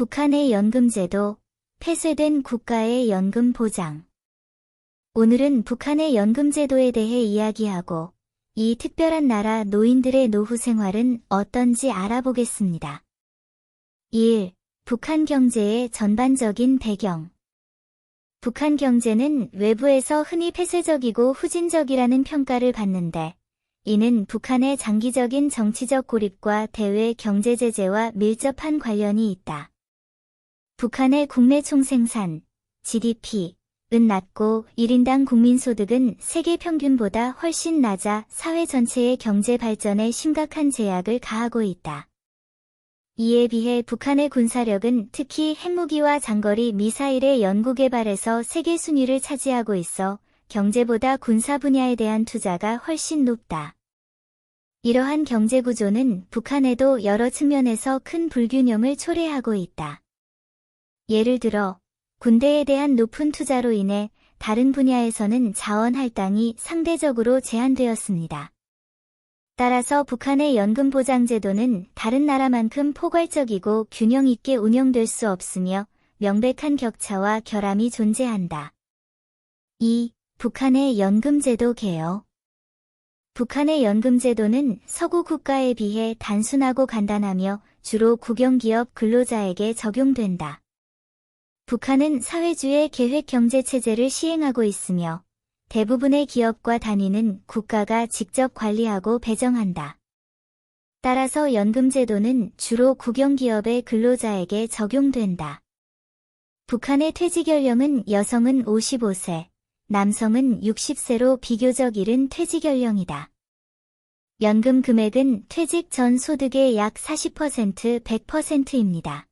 북한의 연금제도, 폐쇄된 국가의 연금 보장. 오늘은 북한의 연금제도에 대해 이야기하고 이 특별한 나라 노인들의 노후 생활은 어떤지 알아보겠습니다. 1. 북한 경제의 전반적인 배경. 북한 경제는 외부에서 흔히 폐쇄적이고 후진적이라는 평가를 받는데 이는 북한의 장기적인 정치적 고립과 대외 경제 제재와 밀접한 관련이 있다. 북한의 국내 총생산, GDP, 은 낮고 1인당 국민소득은 세계 평균보다 훨씬 낮아 사회 전체의 경제 발전에 심각한 제약을 가하고 있다. 이에 비해 북한의 군사력은 특히 핵무기와 장거리 미사일의 연구 개발에서 세계 순위를 차지하고 있어 경제보다 군사 분야에 대한 투자가 훨씬 높다. 이러한 경제 구조는 북한에도 여러 측면에서 큰 불균형을 초래하고 있다. 예를 들어 군대에 대한 높은 투자로 인해 다른 분야에서는 자원 할당이 상대적으로 제한되었습니다. 따라서 북한의 연금보장제도는 다른 나라만큼 포괄적이고 균형 있게 운영될 수 없으며 명백한 격차와 결함이 존재한다. 2. 북한의 연금제도 개혁 북한의 연금제도는 서구 국가에 비해 단순하고 간단하며 주로 국영기업 근로자에게 적용된다. 북한은 사회주의 계획 경제 체제를 시행하고 있으며 대부분의 기업과 단위는 국가가 직접 관리하고 배정한다. 따라서 연금제도는 주로 국영기업의 근로자에게 적용된다. 북한의 퇴직연령은 여성은 55세, 남성은 60세로 비교적 이른 퇴직연령이다. 연금 금액은 퇴직 전 소득의 약 40% 100%입니다.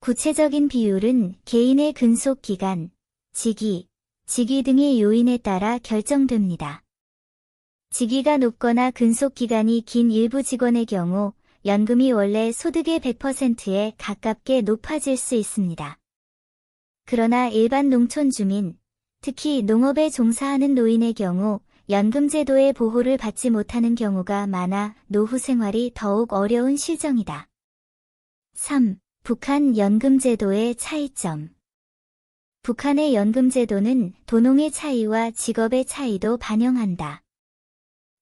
구체적인 비율은 개인의 근속 기간, 직위, 직위 등의 요인에 따라 결정됩니다. 직위가 높거나 근속 기간이 긴 일부 직원의 경우 연금이 원래 소득의 100%에 가깝게 높아질 수 있습니다. 그러나 일반 농촌 주민, 특히 농업에 종사하는 노인의 경우 연금제도의 보호를 받지 못하는 경우가 많아 노후 생활이 더욱 어려운 실정이다. 3. 북한 연금제도의 차이점 북한의 연금제도는 도농의 차이와 직업의 차이도 반영한다.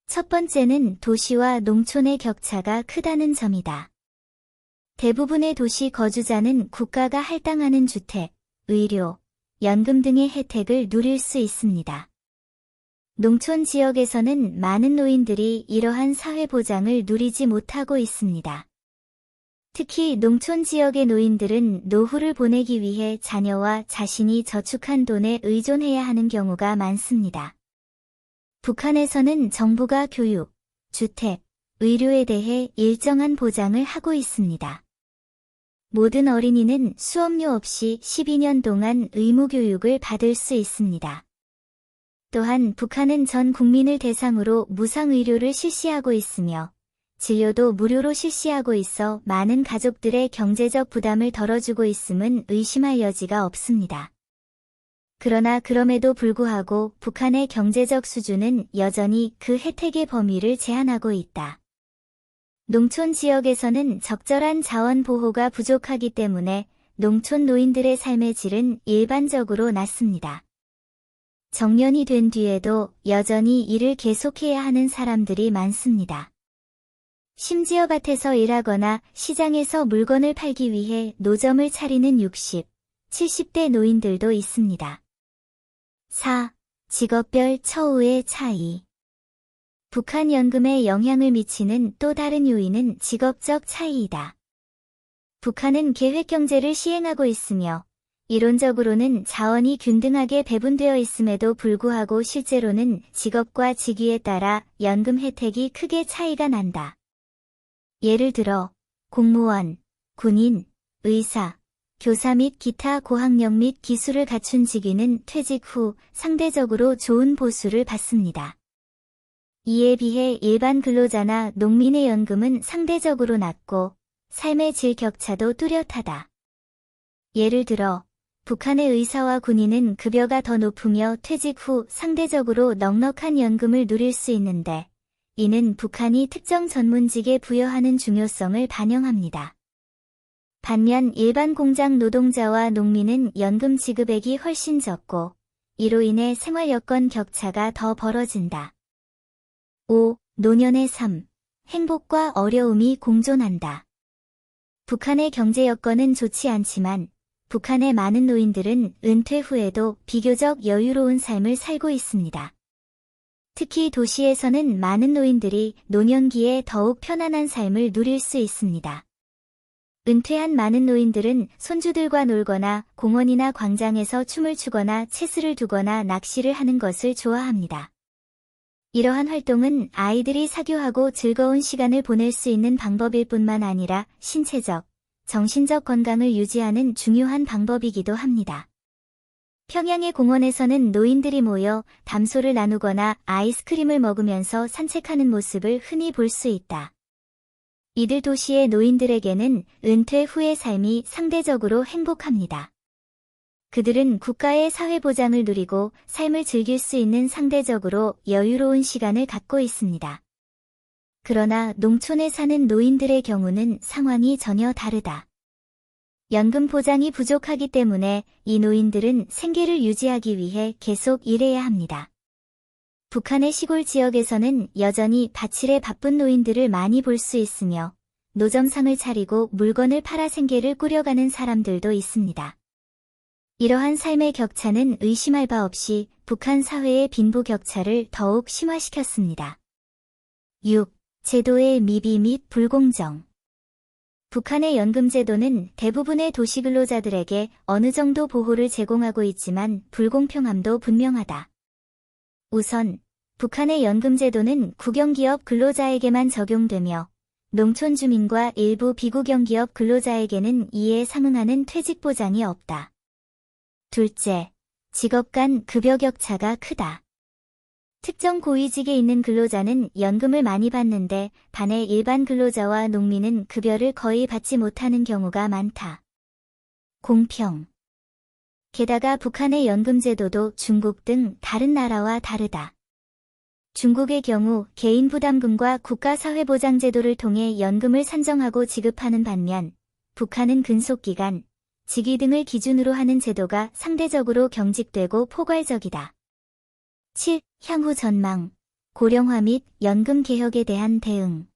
첫 번째는 도시와 농촌의 격차가 크다는 점이다. 대부분의 도시 거주자는 국가가 할당하는 주택, 의료, 연금 등의 혜택을 누릴 수 있습니다. 농촌 지역에서는 많은 노인들이 이러한 사회보장을 누리지 못하고 있습니다. 특히 농촌 지역의 노인들은 노후를 보내기 위해 자녀와 자신이 저축한 돈에 의존해야 하는 경우가 많습니다. 북한에서는 정부가 교육, 주택, 의료에 대해 일정한 보장을 하고 있습니다. 모든 어린이는 수업료 없이 12년 동안 의무교육을 받을 수 있습니다. 또한 북한은 전 국민을 대상으로 무상의료를 실시하고 있으며 진료도 무료로 실시하고 있어 많은 가족들의 경제적 부담을 덜어주고 있음은 의심할 여지가 없습니다. 그러나 그럼에도 불구하고 북한의 경제적 수준은 여전히 그 혜택의 범위를 제한하고 있다. 농촌 지역에서는 적절한 자원 보호가 부족하기 때문에 농촌 노인들의 삶의 질은 일반적으로 낮습니다. 정년이 된 뒤에도 여전히 일을 계속해야 하는 사람들이 많습니다. 심지어 밭에서 일하거나 시장에서 물건을 팔기 위해 노점을 차리는 60, 70대 노인들도 있습니다. 4. 직업별 처우의 차이 북한 연금에 영향을 미치는 또 다른 요인은 직업적 차이이다. 북한은 계획경제를 시행하고 있으며 이론적으로는 자원이 균등하게 배분되어 있음에도 불구하고 실제로는 직업과 직위에 따라 연금 혜택이 크게 차이가 난다. 예를 들어 공무원, 군인, 의사, 교사 및 기타 고학력 및 기술을 갖춘 직위는 퇴직 후 상대적으로 좋은 보수를 받습니다. 이에 비해 일반 근로자나 농민의 연금은 상대적으로 낮고 삶의 질 격차도 뚜렷하다. 예를 들어 북한의 의사와 군인은 급여가 더 높으며 퇴직 후 상대적으로 넉넉한 연금을 누릴 수 있는데 이는 북한이 특정 전문직에 부여하는 중요성을 반영합니다. 반면 일반 공장 노동자와 농민은 연금 지급액이 훨씬 적고 이로 인해 생활 여건 격차가 더 벌어진다. 5. 노년의 삶. 행복과 어려움이 공존한다. 북한의 경제 여건은 좋지 않지만 북한의 많은 노인들은 은퇴 후에도 비교적 여유로운 삶을 살고 있습니다. 특히 도시에서는 많은 노인들이 노년기에 더욱 편안한 삶을 누릴 수 있습니다. 은퇴한 많은 노인들은 손주들과 놀거나 공원이나 광장에서 춤을 추거나 체스를 두거나 낚시를 하는 것을 좋아합니다. 이러한 활동은 아이들이 사교하고 즐거운 시간을 보낼 수 있는 방법일 뿐만 아니라 신체적, 정신적 건강을 유지하는 중요한 방법이기도 합니다. 평양의 공원에서는 노인들이 모여 담소를 나누거나 아이스크림을 먹으면서 산책하는 모습을 흔히 볼 수 있다. 이들 도시의 노인들에게는 은퇴 후의 삶이 상대적으로 행복합니다. 그들은 국가의 사회보장을 누리고 삶을 즐길 수 있는 상대적으로 여유로운 시간을 갖고 있습니다. 그러나 농촌에 사는 노인들의 경우는 상황이 전혀 다르다. 연금 보장이 부족하기 때문에 이 노인들은 생계를 유지하기 위해 계속 일해야 합니다. 북한의 시골 지역에서는 여전히 밭일에 바쁜 노인들을 많이 볼 수 있으며 노점상을 차리고 물건을 팔아 생계를 꾸려가는 사람들도 있습니다. 이러한 삶의 격차는 의심할 바 없이 북한 사회의 빈부 격차를 더욱 심화시켰습니다. 6. 제도의 미비 및 불공정 북한의 연금제도는 대부분의 도시 근로자들에게 어느 정도 보호를 제공하고 있지만 불공평함도 분명하다. 우선 북한의 연금제도는 국영기업 근로자에게만 적용되며 농촌 주민과 일부 비국영기업 근로자에게는 이에 상응하는 퇴직 보장이 없다. 둘째, 직업 간 급여 격차가 크다. 특정 고위직에 있는 근로자는 연금을 많이 받는데 반해 일반 근로자와 농민은 급여를 거의 받지 못하는 경우가 많다. 공평. 게다가 북한의 연금제도도 중국 등 다른 나라와 다르다. 중국의 경우 개인 부담금과 국가사회보장제도를 통해 연금을 산정하고 지급하는 반면 북한은 근속기간, 직위 등을 기준으로 하는 제도가 상대적으로 경직되고 포괄적이다. 7. 향후 전망, 고령화 및 연금 개혁에 대한 대응.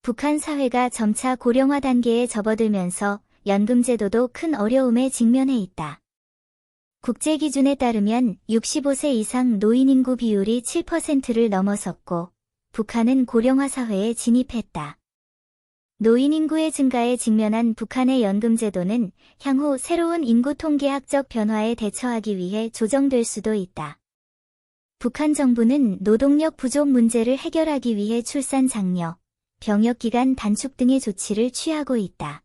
북한 사회가 점차 고령화 단계에 접어들면서 연금 제도도 큰 어려움에 직면해 있다. 국제 기준에 따르면 65세 이상 노인 인구 비율이 7%를 넘어섰고 북한은 고령화 사회에 진입했다. 노인 인구의 증가에 직면한 북한의 연금 제도는 향후 새로운 인구 통계학적 변화에 대처하기 위해 조정될 수도 있다. 북한 정부는 노동력 부족 문제를 해결하기 위해 출산 장려, 병역 기간 단축 등의 조치를 취하고 있다.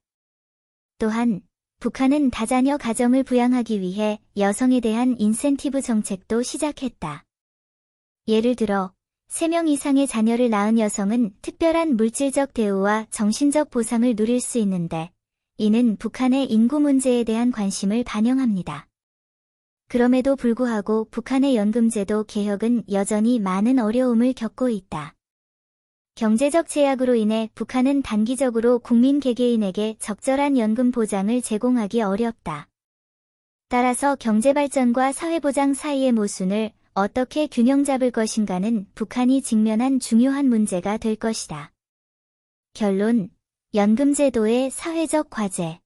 또한 북한은 다자녀 가정을 부양하기 위해 여성에 대한 인센티브 정책도 시작했다. 예를 들어 3명 이상의 자녀를 낳은 여성은 특별한 물질적 대우와 정신적 보상을 누릴 수 있는데 이는 북한의 인구 문제에 대한 관심을 반영합니다. 그럼에도 불구하고 북한의 연금제도 개혁은 여전히 많은 어려움을 겪고 있다. 경제적 제약으로 인해 북한은 단기적으로 국민 개개인에게 적절한 연금 보장을 제공하기 어렵다. 따라서 경제발전과 사회보장 사이의 모순을 어떻게 균형 잡을 것인가는 북한이 직면한 중요한 문제가 될 것이다. 결론, 연금제도의 사회적 과제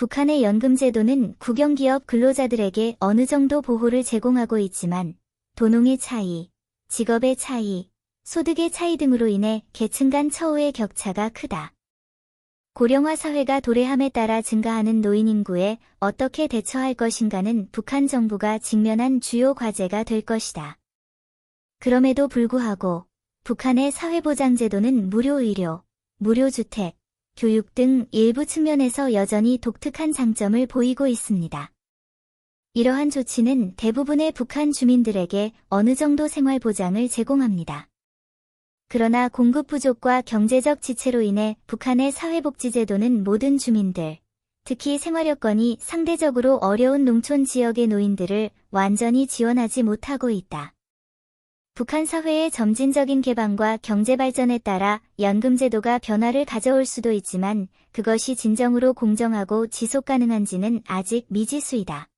북한의 연금제도는 국영기업 근로자들에게 어느 정도 보호를 제공하고 있지만 도농의 차이, 직업의 차이, 소득의 차이 등으로 인해 계층 간 처우의 격차가 크다. 고령화 사회가 도래함에 따라 증가하는 노인 인구에 어떻게 대처할 것인가는 북한 정부가 직면한 주요 과제가 될 것이다. 그럼에도 불구하고 북한의 사회보장제도는 무료 의료, 무료 주택, 교육 등 일부 측면에서 여전히 독특한 장점을 보이고 있습니다. 이러한 조치는 대부분의 북한 주민들에게 어느 정도 생활 보장을 제공합니다. 그러나 공급 부족과 경제적 지체로 인해 북한의 사회복지제도는 모든 주민들, 특히 생활 여건이 상대적으로 어려운 농촌 지역의 노인들을 완전히 지원하지 못하고 있다. 북한 사회의 점진적인 개방과 경제 발전에 따라 연금 제도가 변화를 가져올 수도 있지만 그것이 진정으로 공정하고 지속 가능한지는 아직 미지수이다.